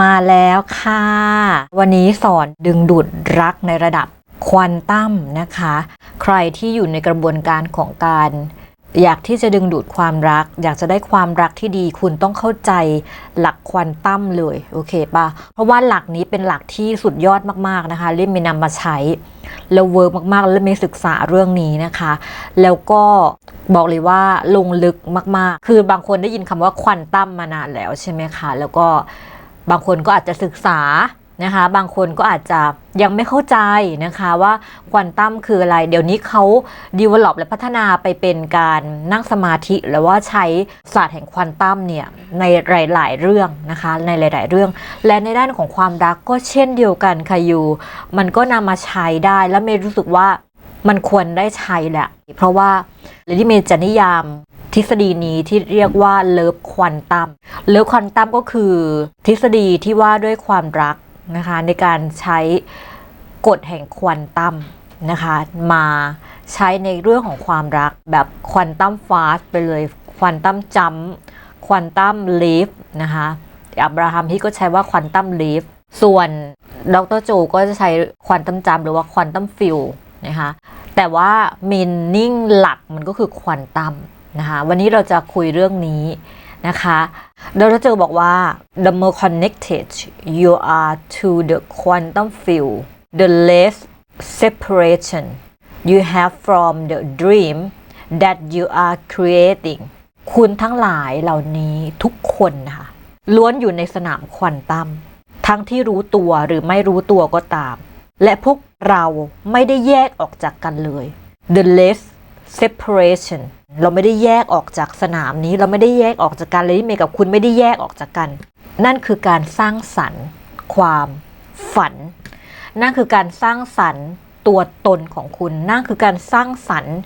มาแล้วค่ะ วันนี้สอนดึงดูดรักในระดับควอนตัมนะคะ ใครที่อยู่ในกระบวนการของการ อยากที่จะดึงดูดความรัก อยากจะได้ความรักที่ดีคุณต้องเข้าใจหลักควอนตัมเลยโอเคปะเพราะว่าหลักนี้เป็นหลักที่สุดยอดมากๆนะคะเล่มมีนำมาใช้แล้วเวิร์กมากๆ แล้วมีศึกษาเรื่องนี้นะคะ แล้วก็บอกเลยว่าลงลึกมากๆ คือบางคนได้ยินคำว่าควอนตัมมานานแล้วใช่ไหมคะแล้วก็ บางคนก็อาจจะศึกษานะคะ บางคนก็อาจจะยังไม่เข้าใจนะคะว่าควอนตัมคืออะไร เดี๋ยวนี้เขา develop และพัฒนาไปเป็นการนั่งสมาธิ หรือว่าใช้ศาสตร์แห่งควอนตัมเนี่ยในหลาย ๆ เรื่องนะคะ ในหลาย ๆ เรื่อง และในด้านของความรักก็เช่นเดียวกันค่ะยูมันก็นำมาใช้ได้และเมย์รู้สึกว่ามันควรได้ใช้แหละ เพราะว่าเลดี้เมย์จะนิยาม ทฤษฎีนี้ที่เรียกว่าเลิฟควอนตัมเลิฟควอนตัมก็คือ ทฤษฎีที่ว่าด้วยความรักนะคะในการใช้กฎแห่งควอนตัมนะคะมาใช้ในเรื่องของความรักแบบควอนตัมฟาสไปเลยควอนตัมจัมควอนตัมลีฟนะคะอับราฮัมฮิตก็ใช้ว่าควอนตัมลีฟส่วนดรโจก็จะใช้ควอนตัมจัมหรือว่าควอนตัมฟิลนะคะแต่ว่ามินนิ่งหลักมันก็คือควอนตัม นะคะวันนี้เราจะคุยเรื่องนี้นะคะดรโจบอกว่า the more connected you are to the quantum field the less separation you have from the dream that you are creating คุณทั้งหลายเหล่านี้ทุกคนนะคะล้วนอยู่ในสนามควอนตัมทั้งที่รู้ตัวหรือไม่รู้ตัวก็ตาม และพวกเราไม่ได้แยกออกจากกันเลย the less separation เราไม่ได้แยกออกจากสนามนี้ เราไม่ได้แยกออกจากกันเลยที่เมย์กับคุณไม่ได้แยกออกจากกัน นั่นคือการสร้างสรรค์ ความฝัน นั่นคือการสร้างสรรค์ตัวตนของคุณ นั่นคือการสร้างสรรค์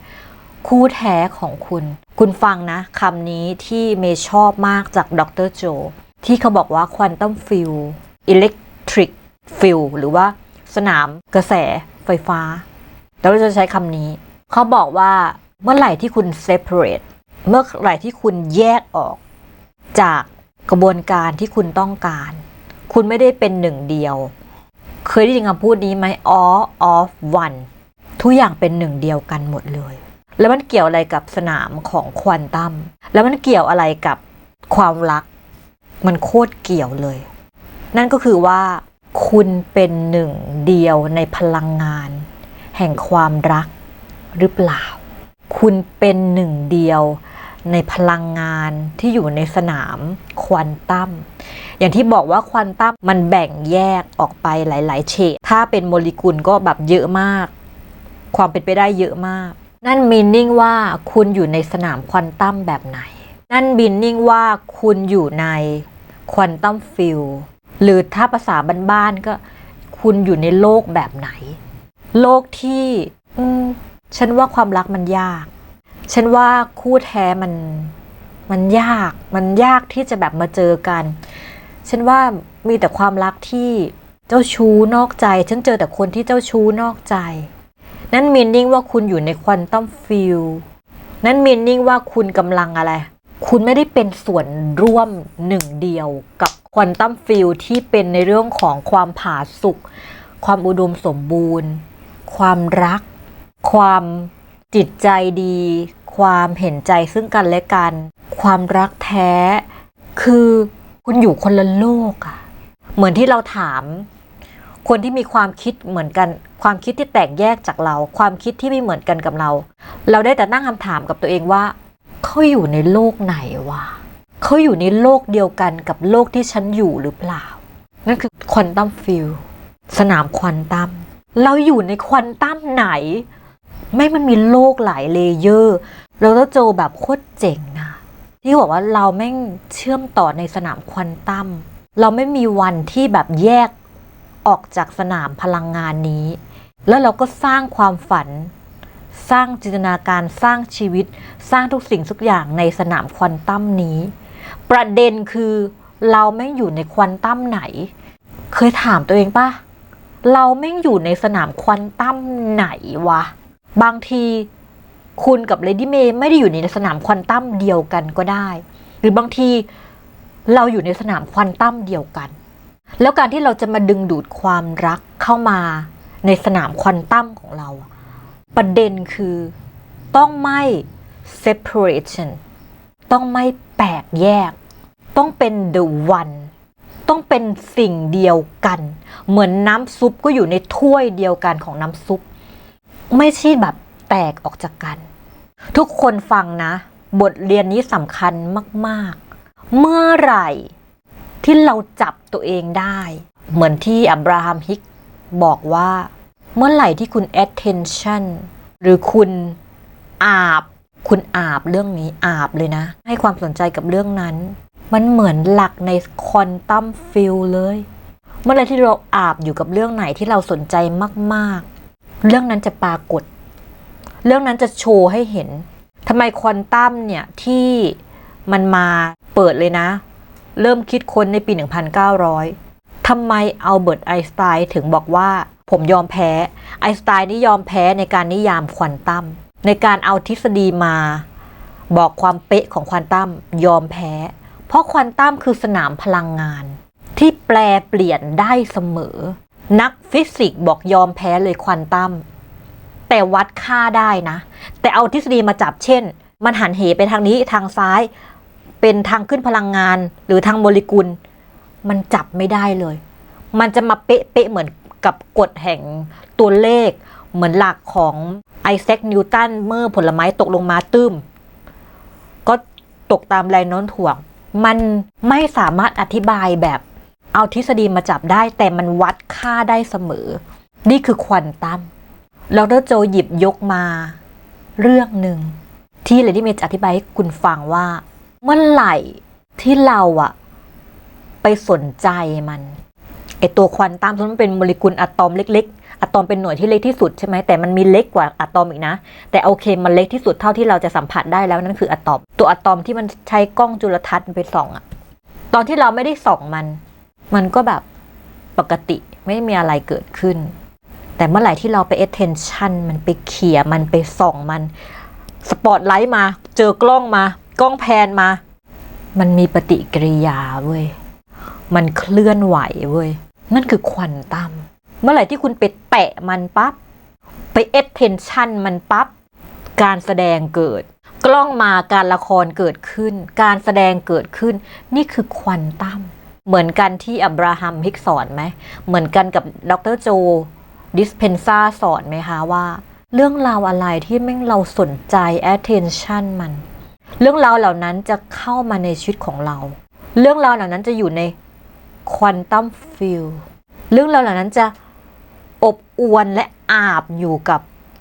คู่แท้ของคุณ คุณฟังนะคำนี้ที่เมย์ชอบมากจากดรโจ ที่เขาบอกว่าควอนตัมฟิลอิเล็กทริกฟิลหรือว่าสนามกระแสไฟฟ้า แล้วเราจะใช้คำนี้ เขาบอกว่า เมื่อไหร่ที่คุณ separate เมื่อไหร่ที่คุณแยกออก จากกระบวนการที่คุณต้องการ คุณไม่ได้เป็นหนึ่งเดียว เคยได้ยินคำพูดนี้ไหม all of one ทุกอย่างเป็นหนึ่งเดียวกันหมดเลย แล้วมันเกี่ยวอะไรกับสนามของควอนตัม แล้วมันเกี่ยวอะไรกับความรัก มันโคตรเกี่ยวเลย นั่นก็คือว่า คุณเป็นหนึ่งเดียวในพลังงาน แห่งความรักหรือเปล่า คุณเป็นหนึ่งเดียวในพลังงานที่อยู่ในสนามควอนตัม อย่างที่บอกว่าควอนตัมมันแบ่งแยกออกไปหลาย ๆ เฉด ถ้าเป็นโมเลกุลก็แบบเยอะมาก ความเป็นไปได้เยอะมาก นั่นมีนิ่งว่าคุณอยู่ในสนามควอนตัมแบบไหน นั่นบินนิ่งว่าคุณอยู่ในควอนตัมฟิลหรือถ้าภาษาบ้านๆก็ คุณอยู่ในโลกแบบไหน โลกที่ ฉันว่าความรักมันยาก ฉันว่าคู่แท้มันมันยาก มันยากที่จะแบบมาเจอกัน ฉันว่ามีแต่ความรักที่เจ้าชู้นอกใจ ฉันเจอแต่คนที่เจ้าชู้นอกใจ นั่นมีนิ่งว่าคุณอยู่ในควอนตัมฟิลนั่นมีนิ่งว่าคุณกำลังอะไร คุณไม่ได้เป็นส่วนร่วมหนึ่งเดียวกับควอนตัมฟิลที่เป็นในเรื่องของความผาสุกความอุดมสมบูรณ์ ความรัก ความจิตใจดี ความเห็นใจซึ่งกันและกัน ความรักแท้ คือคุณอยู่คนละโลกอะเหมือนที่เราถาม คนที่มีความคิดเหมือนกัน ความคิดที่แตกแยกจากเรา ความคิดที่ไม่เหมือนกันกับเรา เราได้แต่นั่งคำถามกับตัวเองว่าเขาอยู่ในโลกไหนวะเขาอยู่ในโลกเดียวกันกับโลกที่ฉันอยู่หรือเปล่า นั่นคือควอนตัมฟิลสนามควอนตัมเราอยู่ในควอนตัมไหน ไม่มันมีโลกหลายเลเยอร์เราต้องเจอแบบโคตรเจ๋งนะ ที่บอกว่าเราแม่งเชื่อมต่อในสนามควอนตัมเราไม่มีวันที่แบบแยกออกจากสนามพลังงานนี้ แล้วเราก็สร้างความฝัน สร้างจินตนาการสร้างชีวิต สร้างทุกสิ่งทุกอย่างในสนามควอนตัมนี้ ประเด็นคือเราไม่งอยู่ในควอนตัมไหน เคยถามตัวเองปะเราไม่งอยู่ในสนามควอนตัมไหนวะ บางทีคุณกับเลดี้เมย์ไม่ได้อยู่ในสนามควอนตัมเดียวกันก็ได้ หรือบางทีเราอยู่ในสนามควอนตัมเดียวกัน แล้วการที่เราจะมาดึงดูดความรักเข้ามาในสนามควอนตัมของเรา ประเด็นคือต้องไม่ separation ต้องไม่แปลกแยก ต้องเป็น the one ต้องเป็นสิ่งเดียวกัน เหมือนน้ำซุปก็อยู่ในถ้วยเดียวกันของน้ำซุป ไม่ใช่แบบแตกออกจากกัน ทุกคนฟังนะ บทเรียนนี้สำคัญมาก ๆ เมื่อไหร่ที่เราจับตัวเองได้ เหมือนที่อับราฮัมฮิกบอกว่า เมื่อไหร่ที่คุณ attention หรือคุณอาบ คุณอาบเรื่องนี้อาบเลยนะ ให้ความสนใจกับเรื่องนั้น มันเหมือนหลักในคอนตัมฟิลเลย เมื่อไหรที่เราอาบอยู่กับเรื่องไหนที่เราสนใจมาก เรื่องนั้นจะปรากฏ เรื่องนั้นจะโชว์ให้เห็นทำไมควอนตัมเนี่ยที่มันมาเปิดเลยนะ เริ่มคิดค้นในปี 1900ทำไมอัลเบิร์ตไอน์สไตน์ถึงบอกว่าผมยอมแพ้ ไอน์สไตน์นี่ยอมแพ้ในการนิยามควอนตัมในการเอาทฤษฎีมา บอกความเป๊ะของควอนตัมยอมแพ้ เพราะควอนตัมคือสนามพลังงาน ที่แปลเปลี่ยนได้เสมอ นักฟิสิกส์บอกยอมแพ้เลยควอนตัมแต่วัดค่าได้นะ แต่เอาทฤษฎีมาจับเช่น มันหันเหไปทางนี้ทางซ้าย เป็นทางขึ้นพลังงาน หรือทางโมเลกุล มันจับไม่ได้เลย มันจะมาเป๊ะๆเหมือนกับกฎแห่งตัวเลข เหมือนหลักของไอแซคนิวตันเมื่อผลไม้ตกลงมาตื้มก็ตกตามแรงโน้มถ่วง มันไม่สามารถอธิบายแบบ เอาทฤษฎีมาจับได้แต่มันวัดค่าได้เสมอ นี่คือควอนตัมแล้วดรโจหยิบยกมา เรื่องหนึ่ง ที่เลดี้เมจอธิบายให้คุณฟังว่า เมื่อไหร่ที่เราอะไปสนใจมันไอตัวควอนตัมมันเป็นโมเลกุลอะตอมเล็ก ๆ อะตอมเป็นหน่วยที่เล็กที่สุดใช่ไหมแต่มันมีเล็กกว่าอะตอมอีกนะ แต่โอเคมันเล็กที่สุดเท่าที่เราจะสัมผัสได้แล้วนั่นคืออะตอม ตัวอะตอมที่มันใช้กล้องจุลทรรศน์ไปส่องอะตอนที่เราไม่ได้ส่องมัน มันก็แบบปกติไม่มีอะไรเกิดขึ้น แต่เมื่อไหร่ที่เราไป attention มันไปเขี่ยมันไปส่องมันสปอตไลท์มา เจอกล้องมา กล้องแพนมา มันมีปฏิกิริยาเว้ย มันเคลื่อนไหวเว้ย นั่นคือควอนตั้มเมื่อไหร่ที่คุณไปแตะมันปั๊บ ไป attention มันปั๊บ การแสดงเกิด กล้องมาการละครเกิดขึ้น การแสดงเกิดขึ้น นี่คือควอนตั้ม เหมือนกันที่อับราฮัมฮิกสอนไหม เหมือนกันกับดรโจดิสเพนซาสอนไหมคะว่า เรื่องราวอะไรที่แม่งเราสนใจ attention มัน เรื่องราวเหล่านั้นจะเข้ามาในชีวิตของเรา เรื่องราวเหล่านั้นจะอยู่ในควอนตัมฟิลเรื่องราวเหล่านั้นจะอบอวนและอาบอยู่กับ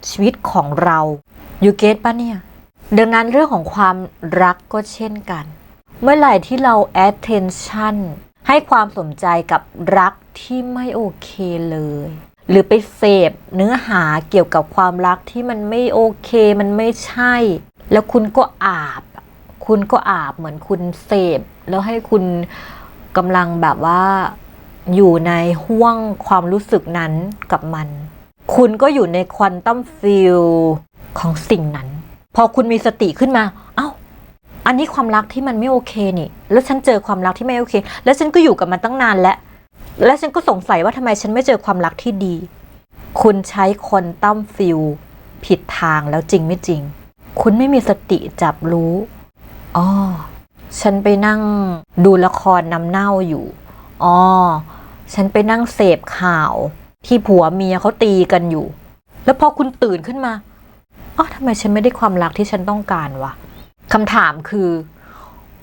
ชีวิตของเราอยู่เกตปะเนี่ยดังนั้นเรื่องของความรักก็เช่นกัน เมื่อไหร่ที่เรา attention ให้ความสนใจกับรักที่ไม่โอเคเลย หรือไปเสพเนื้อหาเกี่ยวกับความรักที่มันไม่โอเคมันไม่ใช่ แล้วคุณก็อาบ คุณก็อาบเหมือนคุณเสพแล้วให้คุณกำลังแบบว่าอยู่ในห่วงความรู้สึกนั้นกับมัน คุณก็อยู่ในควอนตัมฟิลของสิ่งนั้น พอคุณมีสติขึ้นมา เอ้า อันนี้ความรักที่มันไม่โอเคนี่ แล้วฉันเจอความรักที่ไม่โอเค แล้วฉันก็อยู่กับมันตั้งนานแล้วแล้วฉันก็สงสัยว่าทำไมฉันไม่เจอความรักที่ดี คุณใช้คนตั้มฟิลผิดทางแล้วจริงไม่จริง คุณไม่มีสติจับรู้อ๋อฉันไปนั่งดูละครนำเน่าอยู่อ๋อฉันไปนั่งเสพข่าว ที่ผัวเมียเขาตีกันอยู่ แล้วพอคุณตื่นขึ้นมาอ๋อทำไมฉันไม่ได้ความรักที่ฉันต้องการวะ คำถามคือ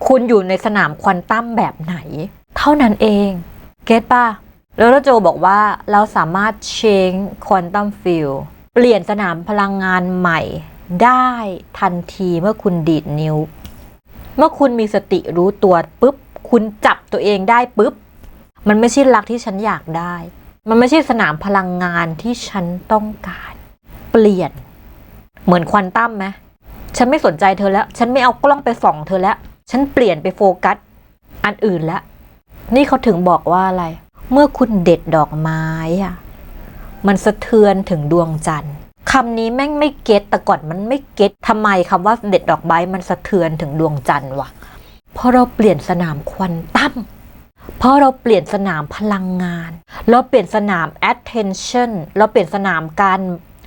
คุณอยู่ในสนามควอนตัมแบบไหน เท่านั้นเอง เก็ตป่ะ แล้วโจบอกว่าเราสามารถ change quantum field เปลี่ยนสนามพลังงานใหม่ได้ทันทีเมื่อคุณดีดนิ้ว เมื่อคุณมีสติรู้ตัวปุ๊บ คุณจับตัวเองได้ปุ๊บ มันไม่ใช่รักที่ฉันอยากได้ มันไม่ใช่สนามพลังงานที่ฉันต้องการ เปลี่ยน เหมือนควอนตัมไหม ฉันไม่สนใจเธอแล้ว ฉันไม่เอากล้องไปส่องเธอแล้ว ฉันเปลี่ยนไปโฟกัสอันอื่นแล้ว นี่เขาถึงบอกว่าอะไร เมื่อคุณเด็ดดอกไม้อะมันสะเทือนถึงดวงจันทร์คำนี้แม่งไม่เก็ตแต่ก่อนมันไม่เก็ตทำไมคำว่าเด็ดดอกไม้มันสะเทือนถึงดวงจันทร์วะเพราะเราเปลี่ยนสนามควอนตั้มเพราะเราเปลี่ยนสนามพลังงาน เราเปลี่ยนสนาม attention เราเปลี่ยนสนามการ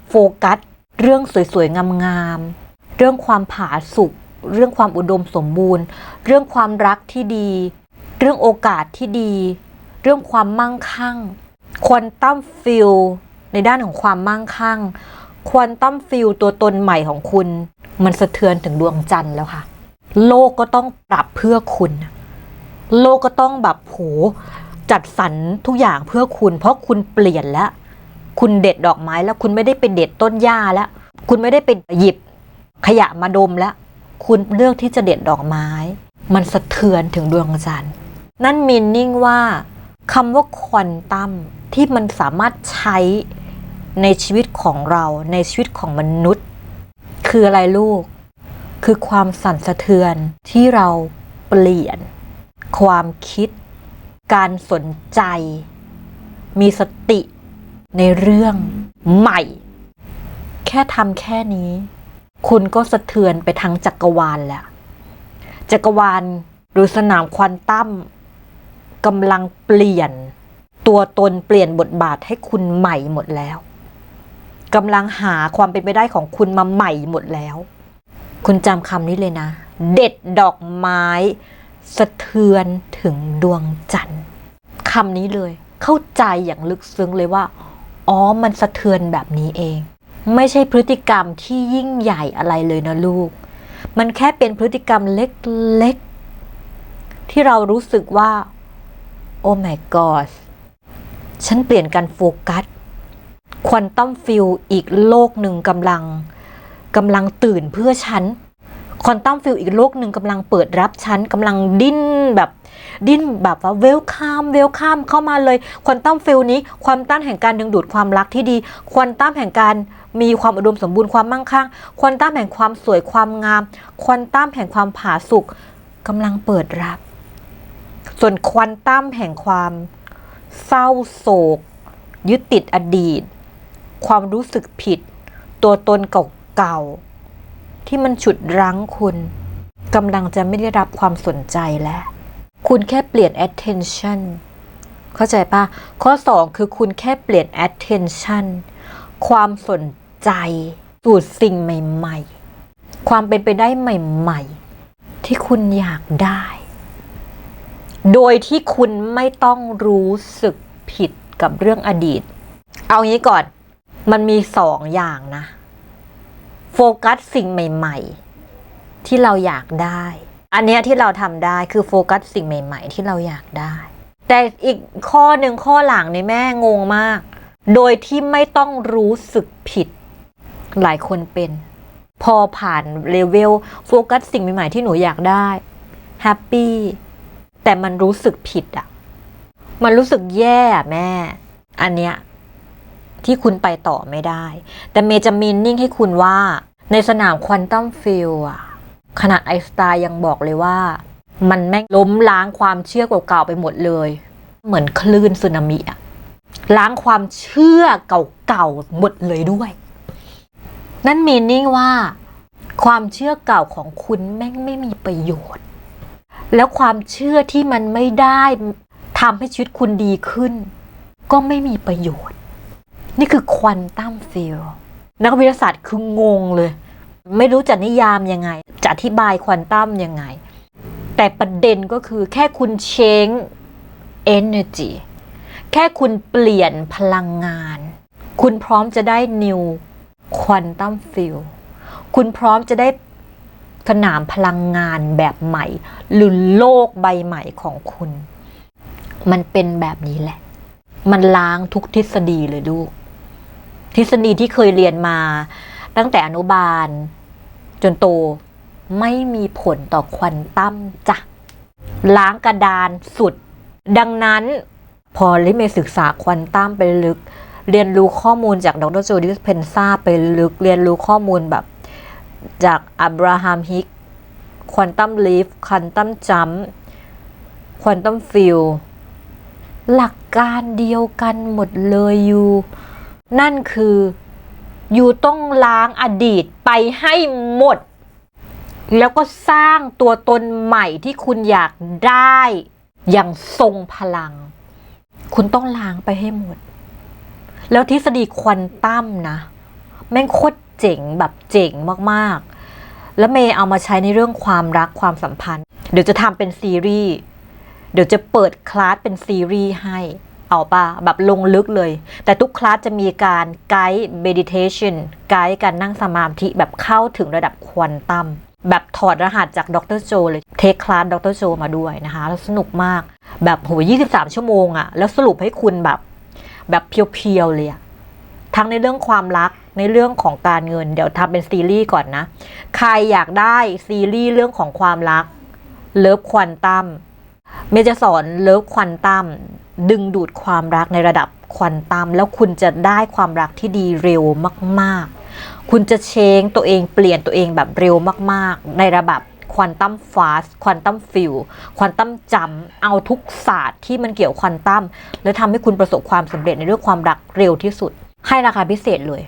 โฟกัส เรื่องสวยๆ งามๆ เรื่องความผาสุกเรื่องความอุดมสมบูรณ์ เรื่องความรักที่ดี เรื่องโอกาสที่ดี เรื่องความมั่งคั่งควอนตัมฟิลในด้านของความมั่งคั่งควอนตัมฟิลตัวตนใหม่ของคุณ มันสะเทือนถึงดวงจันทร์แล้วค่ะ โลกก็ต้องปรับเพื่อคุณ โลกก็ต้องแบบโหจัดสรรทุกอย่างเพื่อคุณ เพราะคุณเปลี่ยนแล้ว คุณเด็ดดอกไม้แล้วคุณไม่ได้ไปเด็ดต้นหญ้าแล้ว คุณไม่ได้ไปหยิบ ขยะมาดมแล้ว คุณเลือกที่จะเด็ดดอกไม้ มันสะเทือนถึงดวงจันทร์ นั่นมีนิ่งว่าคำว่าควอนตัมที่มันสามารถใช้ในชีวิตของเราในชีวิตของมนุษย์ คืออะไรลูก คือความสั่นสะเทือนที่เราเปลี่ยน ความคิด การสนใจ มีสติในเรื่องใหม่ แค่ทำแค่นี้ คุณก็สะเทือนไปทั้งจักรวาลแหล้วจักรวาลหรือสนามควอนตัมกำลังเปลี่ยน ตัวตนเปลี่ยนบทบาทให้คุณใหม่หมดแล้วกำลังหาความเป็นไปได้ของคุณมาใหม่หมดแล้ว คุณจำคำนี้เลยนะ เด็ดดอกไม้ สะเทือนถึงดวงจันทร์คำนี้เลย เข้าใจอย่างลึกซึ้งเลยว่า อ๋อ มันสะเทือนแบบนี้เอง ไม่ใช่พฤติกรรมที่ยิ่งใหญ่อะไรเลยนะลูก มันแค่เป็นพฤติกรรมเล็กๆ ที่เรารู้สึกว่า โอ้ my god ฉันเปลี่ยนการโฟกัสควอนตัมฟิลอีกโลกหนึ่งกำลังกำลังตื่นเพื่อฉัน ควอนตัมฟิลอีกโลกหนึ่งกำลังเปิดรับฉันกำลังดิ้นแบบดิ้นแบบว่าเวลคัมเวลคัมเข้ามาเลยควอนตัมฟิลนี้ความต้านแห่งการดึงดูดความรักที่ดีควอนตัมแห่งการมีความอุดมสมบูรณ์ความมั่งคั่งควอนตัมแห่งความสวยความงามควอนตัมแห่งความผาสุกกำลังเปิดรับ ส่วนควอนตัมแห่งความเศร้าโศก ยึดติดอดีต ความรู้สึกผิด ตัวตนเก่าๆ ที่มันฉุดรั้งคุณกำลังจะไม่ได้รับความสนใจแล้ว คุณแค่เปลี่ยน attention เข้าใจปะข้อ 2 คือคุณแค่เปลี่ยน attention ความสนใจสู่สิ่งใหม่ ๆ ความเป็นไปได้ใหม่ ๆ ที่คุณอยากได้ โดยที่คุณไม่ต้องรู้สึกผิดกับเรื่องอดีต เอางี้ก่อน มันมีสองอย่างนะ โฟกัสสิ่งใหม่ ๆ ที่เราอยากได้ อันเนี้ยที่เราทำได้คือโฟกัสสิ่งใหม่ ๆ ที่เราอยากได้ แต่อีกข้อหนึ่งข้อหลังในแม่งงมาก โดยที่ไม่ต้องรู้สึกผิด หลายคนเป็น พอผ่านเลเวลโฟกัสสิ่งใหม่ ๆ ที่หนูอยากได้แฮปปี้แต่มันรู้สึกผิดอะมันรู้สึกแย่แม่ อันเนี้ย ที่คุณไปต่อไม่ได้ แต่เมจะมีนิ่งให้คุณว่า ในสนามควอนตัมฟิลอะขนาดไอน์สไตน์ยังบอกเลยว่า มันแม่งล้มล้างความเชื่อเก่าๆไปหมดเลย เหมือนคลื่นสึนามิอะล้างความเชื่อเก่าๆหมดเลยด้วย นั่นมีนิ่งว่า ความเชื่อเก่าของคุณแม่งไม่มีประโยชน์ แล้วความเชื่อที่มันไม่ได้ทำให้ชีวิตคุณดีขึ้น ก็ไม่มีประโยชน์ นี่คือควอนตัมฟิลนักวิทยาศาสตร์คืองงเลย ไม่รู้จะนิยามยังไง จะอธิบายควอนตัมยังไง แต่ประเด็นก็คือแค่คุณเชง energy แค่คุณเปลี่ยนพลังงาน คุณพร้อมจะได้ new quantum field คุณพร้อมจะได้สนามพลังงานแบบใหม่ หรือโลกใบใหม่ของคุณ มันเป็นแบบนี้แหละ มันล้างทุกทฤษฎีเลยลูก ทฤษฎีที่เคยเรียนมา ตั้งแต่อนุบาล จนโตไม่มีผลต่อควอนตัมจ้ะ ล้างกระดานสุด ดังนั้นพอลิเมศึกษาควอนตัมไปลึก เรียนรู้ข้อมูลจากดรโจดิสเพนซาไปลึก เรียนรู้ข้อมูลแบบจากอับราฮัมฮิกควอนตัมลีฟควอนตัมจัมควอนตัมฟิลหลักการเดียวกันหมดเลยอยู่ นั่นคืออยู่ต้องล้างอดีตไปให้หมด แล้วก็สร้างตัวตนใหม่ที่คุณอยากได้ อย่างทรงพลัง คุณต้องล้างไปให้หมด แล้วทฤษฎีควอนตัมนะ แม่งโคตรเจ๋งแบบเจ๋งมากๆ แล้วเมย์เอามาใช้ในเรื่องความรักความสัมพันธ์ เดี๋ยวจะทำเป็นซีรีส์ เดี๋ยวจะเปิดคลาสเป็นซีรีส์ให้ เอาป่ะแบบลงลึกเลย แต่ทุกคลาสจะมีการไกด์ meditation ไกด์การนั่งสมาธิแบบเข้าถึงระดับควอนตัมแบบถอดรหัสจากดรโจเลย เทคคลาสดรโจมาด้วยนะคะ แล้วสนุกมากแบบโห23 ชั่วโมงอะแล้วสรุปให้คุณแบบ แบบเพียวๆเลยอะทั้งในเรื่องความรักในเรื่องของการเงิน เดี๋ยวทำเป็นซีรีส์ก่อนนะ ใครอยากได้ซีรีส์เรื่องของความรักเลิฟควอนตัมเมจะสอนเลิฟควอนตัม ดึงดูดความรักในระดับควอนตัมแล้วคุณจะได้ความรักที่ดีเร็วมาก ๆ คุณจะเชงตัวเองเปลี่ยนตัวเองแบบเร็วมาก ๆ ในระดับควอนตัมฟาสควอนตัมฟิลควอนตัมจำเอาทุกศาสตร์ที่มันเกี่ยวควอนตัมแล้วทำให้คุณประสบความสำเร็จในเรื่องความรักเร็วที่สุด ให้ราคาพิเศษเลย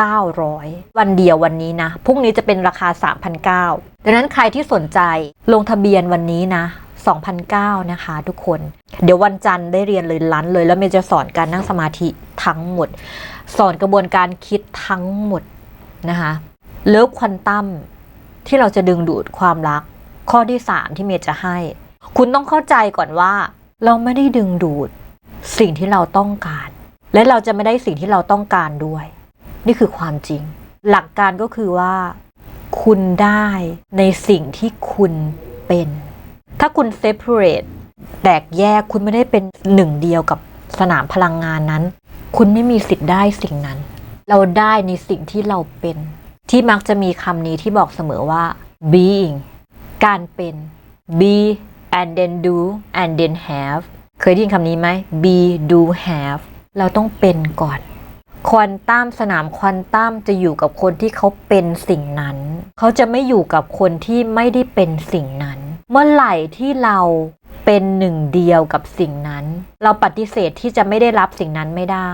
2,900 วันเดียววันนี้นะพรุ่งนี้จะเป็นราคา 3,900ดังนั้นใครที่สนใจลงทะเบียนวันนี้นะ 2,900นะคะ ทุกคน เดี๋ยววันจันทร์ได้เรียนเลยลันเลย แล้วเมย์จะสอนการนั่งสมาธิทั้งหมด สอนกระบวนการคิดทั้งหมดนะคะเลิฟควอนตัมที่เราจะดึงดูดความรัก ข้อที่ 3 ที่เมย์จะให้ คุณต้องเข้าใจก่อนว่า เราไม่ได้ดึงดูดสิ่งที่เราต้องการ และเราจะไม่ได้สิ่งที่เราต้องการด้วย นี่คือความจริง หลักการก็คือว่า คุณได้ในสิ่งที่คุณเป็น ถ้าคุณ separate แตกแยกคุณไม่ได้เป็นหนึ่งเดียวกับสนามพลังงานนั้น คุณไม่มีสิทธิ์ได้สิ่งนั้น เราได้ในสิ่งที่เราเป็น ที่มักจะมีคำนี้ที่บอกเสมอว่า being การเป็น be and then do and then have เคยได้ยินคำนี้ไหม be do have เราต้องเป็นก่อน ควอนตัมสนามควอนตัมจะอยู่กับคนที่เขาเป็นสิ่งนั้น เขาจะไม่อยู่กับคนที่ไม่ได้เป็นสิ่งนั้น เมื่อไหร่ที่เราเป็นหนึ่งเดียวกับสิ่งนั้น เราปฏิเสธที่จะไม่ได้รับสิ่งนั้นไม่ได้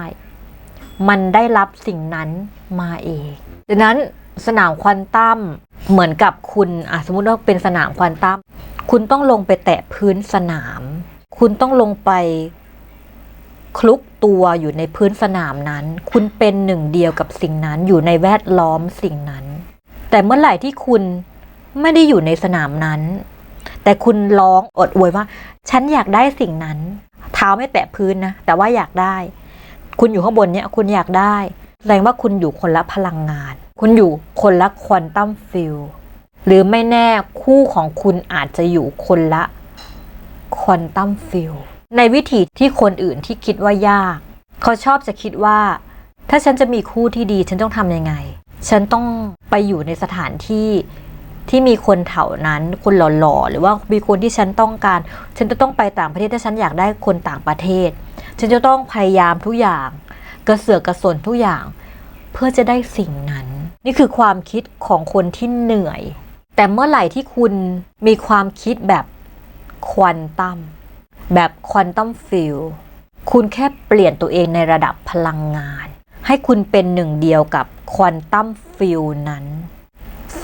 มันได้รับสิ่งนั้นมาเองดังนั้นสนามควอนตัมเหมือนกับคุณอะสมมติว่าเป็นสนามควอนตัมคุณต้องลงไปแตะพื้นสนาม คุณต้องลงไปคลุกตัวอยู่ในพื้นสนามนั้น คุณเป็นหนึ่งเดียวกับสิ่งนั้นอยู่ในแวดล้อมสิ่งนั้น แต่เมื่อไหร่ที่คุณไม่ได้อยู่ในสนามนั้น แต่คุณร้องอดอวยว่า ฉันอยากได้สิ่งนั้น เท้าไม่แตะพื้นนะ แต่ว่าอยากได้ คุณอยู่ข้างบนเนี่ยคุณอยากได้ แสดงว่าคุณอยู่คนละพลังงาน คุณอยู่คนละควอนตัมฟิลหรือไม่แน่คู่ของคุณอาจจะอยู่คนละควอนตัมฟิลในวิธีที่คนอื่นที่คิดว่ายาก เขาชอบจะคิดว่า ถ้าฉันจะมีคู่ที่ดีฉันต้องทำยังไง ฉันต้องไปอยู่ในสถานที่ ที่มีคนแถวนั้นคนหล่อๆ หรือว่ามีคนที่ฉันต้องการ ฉันจะต้องไปต่างประเทศถ้าฉันอยากได้คนต่างประเทศ ฉันจะต้องพยายามทุกอย่าง กระเสือกกระสนทุกอย่าง เพื่อจะได้สิ่งนั้น นี่คือความคิดของคนที่เหนื่อย แต่เมื่อไหร่ที่คุณมีความคิดแบบควอนตัมแบบควอนตัมฟิลคุณแค่เปลี่ยนตัวเองในระดับพลังงาน ให้คุณเป็นหนึ่งเดียวกับควอนตัมฟิลนั้น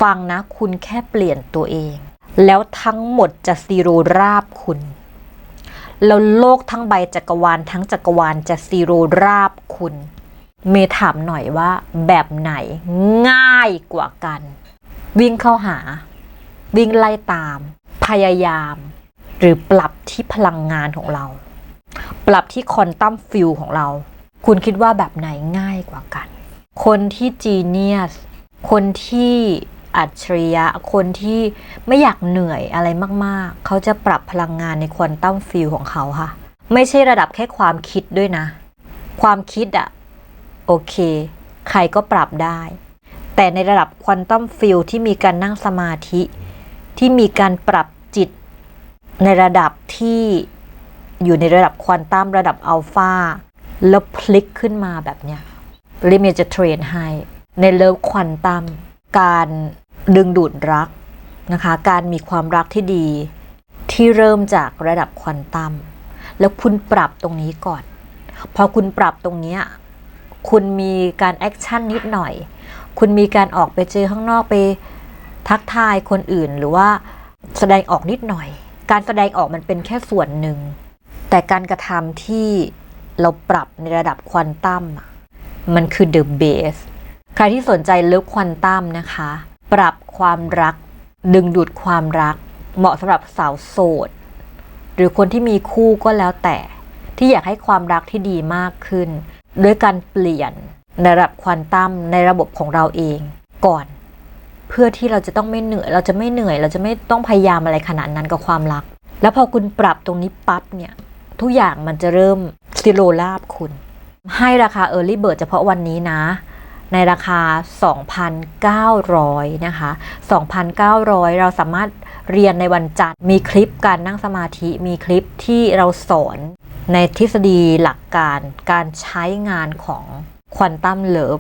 ฟังนะ คุณแค่เปลี่ยนตัวเอง แล้วทั้งหมดจะซีโรราบคุณ แล้วโลกทั้งใบจักรวาลทั้งจักรวาลจะซีโรราบคุณ เมถามหน่อยว่า แบบไหนง่ายกว่ากัน วิ่งเข้าหา วิ่งไล่ตาม พยายาม หรือปรับที่พลังงานของเรา ปรับที่คอนตัมฟิลของเรา คุณคิดว่าแบบไหนง่ายกว่ากัน คนที่จีเนียสคนที่ อัจฉริยะ คนที่ไม่อยากเหนื่อยอะไรมากๆ เขาจะปรับพลังงานในควอนตัมฟิลของเขาค่ะ ไม่ใช่ระดับแค่ความคิดด้วยนะ ความคิดอะโอเค ใครก็ปรับได้ แต่ในระดับควอนตัมฟิลที่มีการนั่งสมาธิ ที่มีการปรับจิต ในระดับที่อยู่ในระดับควอนตัมระดับอัลฟาแล้วพลิกขึ้นมาแบบเนี้ยลิเมจะเทรนให้ ในเลิฟควอนตัมการ ดึงดูดรักนะคะ การมีความรักที่ดี ที่เริ่มจากระดับควอนตัม แล้วคุณปรับตรงนี้ก่อน พอคุณปรับตรงนี้ คุณมีการแอคชั่นนิดหน่อย คุณมีการออกไปเจอข้างนอกไปทักทายคนอื่นหรือว่าแสดงออกนิดหน่อย การแสดงออกมันเป็นแค่ส่วนหนึ่ง แต่การกระทำที่เราปรับในระดับควอนตัมมันคือ the base ใครที่สนใจเลิฟควอนตัมนะคะ ปรับความรัก ดึงดูดความรัก เหมาะสำหรับสาวโสด หรือคนที่มีคู่ก็แล้วแต่ ที่อยากให้ความรักที่ดีมากขึ้น ด้วยการเปลี่ยนในระดับควอนตัมในระบบของเราเองก่อน เพื่อที่เราจะต้องไม่เหนื่อย เราจะไม่เหนื่อย เราจะไม่ต้องพยายามอะไรขนาดนั้นกับความรัก แล้วพอคุณปรับตรงนี้ปั๊บเนี่ยทุกอย่างมันจะเริ่มซิโรลาบคุณ ให้ราคา Early Bird เฉพาะวันนี้นะ ในราคา 2,900 นะคะ 2,900 เราสามารถเรียนในวันจันทร์มีคลิปการนั่งสมาธิ มีคลิปที่เราสอนในทฤษฎีหลักการการใช้งานของควอนตัมเลิฟ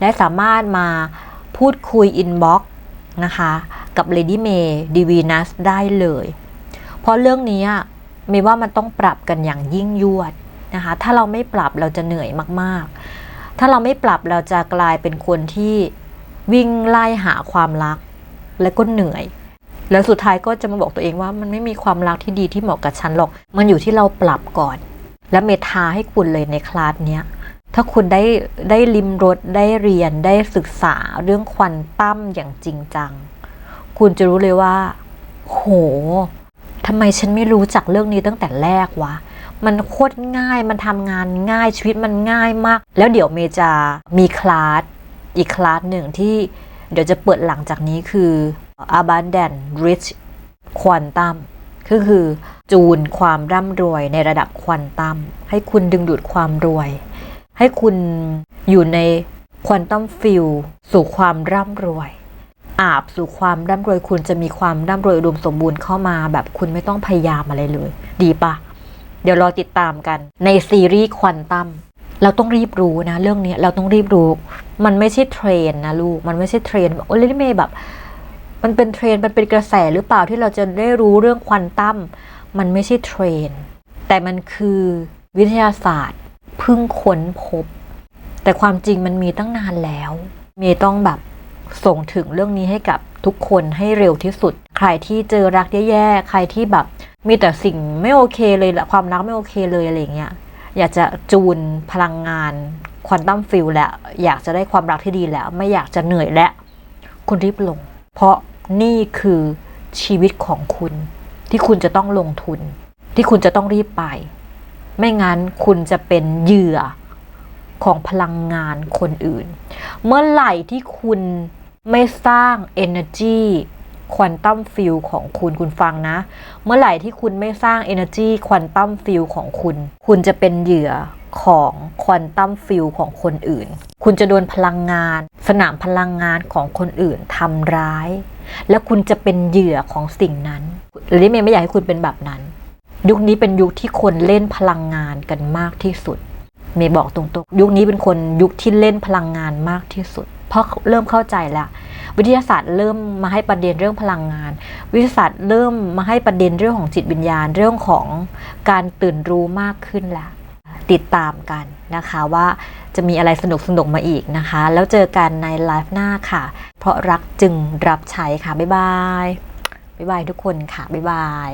และสามารถมาพูดคุยอินบ็อกนะคะกับ Lady May d i v i n u s ได้เลย เพราะเรื่องนี้อะเมย์ว่ามันต้องปรับกันอย่างยิ่งยวดนะคะ ถ้าเราไม่ปรับเราจะเหนื่อยมาก ๆ ถ้าเราไม่ปรับเราจะกลายเป็นคนที่วิ่งไล่หาความรัก และก็เหนื่อย แล้วสุดท้ายก็จะมาบอกตัวเองว่ามันไม่มีความรักที่ดีที่เหมาะกับฉันหรอก มันอยู่ที่เราปรับก่อน และเมทาให้คุณเลยในคลาสเนี้ยถ้าคุณได้ได้ลิมรสได้เรียนได้ศึกษาเรื่องควอนตั้มอย่างจริงจัง คุณจะรู้เลยว่า โหทำไมฉันไม่รู้จักเรื่องนี้ตั้งแต่แรกวะ มันโคตรง่าย มันทำงานง่ายชีวิตมันง่ายมาก แล้วเดี๋ยวเมจะมีคลาสอีกคลาสหนึ่งที่เดี๋ยวจะเปิดหลังจากนี้คือ Abundant Rich Quantum ก็คือจูนความร่ำรวยในระดับควอนตัมให้คุณดึงดูดความรวย ให้คุณอยู่ในควอนตัมฟิลสู่ความร่ำรวย อาบสู่ความร่ำรวยคุณจะมีความร่ำรวยอุดมสมบูรณ์เข้ามาแบบคุณไม่ต้องพยายามอะไรเลย ดีปะ เดี๋ยวรอติดตามกันในซีรีส์ควอนตัมเราต้องรีบรู้นะ เรื่องนี้เราต้องรีบรู้ มันไม่ใช่เทรนนะลูก มันไม่ใช่เทรนโอ้ลิเมย์แบบ มันเป็นเทรนมันเป็นกระแสหรือเปล่าที่เราจะได้รู้เรื่องควอนตัมมันไม่ใช่เทรน แต่มันคือวิทยาศาสตร์เพิ่งค้นพบ แต่ความจริงมันมีตั้งนานแล้ว เมย์ต้องแบบส่งถึงเรื่องนี้ให้กับทุกคนให้เร็วที่สุด ใครที่เจอรักแย่ๆ ใครที่แบบ มีแต่สิ่งไม่โอเคเลยละความรักไม่โอเคเลยอะไรเงี้ยอยากจะจูนพลังงานควอนตัมฟิลแล้วอยากจะได้ความรักที่ดีแล้ว ไม่อยากจะเหนื่อยแล้วคุณรีบลง เพราะนี่คือชีวิตของคุณ ที่คุณจะต้องลงทุน ที่คุณจะต้องรีบไป ไม่งั้นคุณจะเป็นเหยื่อของพลังงานคนอื่น เมื่อไหร่ที่คุณไม่สร้าง energy quantum field ของคุณคุณฟังนะ เมื่อไหร่ที่คุณไม่สร้าง energy quantum field ของคุณ คุณจะเป็นเหยื่อของ quantum field ของคนอื่น คุณจะโดนพลังงาน สนามพลังงานของคนอื่นทำร้าย และคุณจะเป็นเหยื่อของสิ่งนั้นหรือเมย์ไม่อยากให้คุณเป็นแบบนั้น ยุคนี้เป็นยุคที่คนเล่นพลังงานกันมากที่สุด เมย์บอกตรงๆ ยุคนี้เป็นคนยุคที่เล่นพลังงานมากที่สุด เพราะเริ่มเข้าใจแล้ว วิทยาศาสตร์เริ่มมาให้ประเด็นเรื่องพลังงาน วิทยาศาสตร์เริ่มมาให้ประเด็นเรื่องของจิตวิญญาณเรื่องของการตื่นรู้มากขึ้นแล้วติดตามกันนะคะว่าจะมีอะไรสนุกสนุกมาอีกนะคะ แล้วเจอกันในไลฟ์หน้าค่ะ เพราะรักจึงรับใช้ค่ะ บ๊ายบาย บ๊ายบายทุกคนค่ะ บ๊ายบาย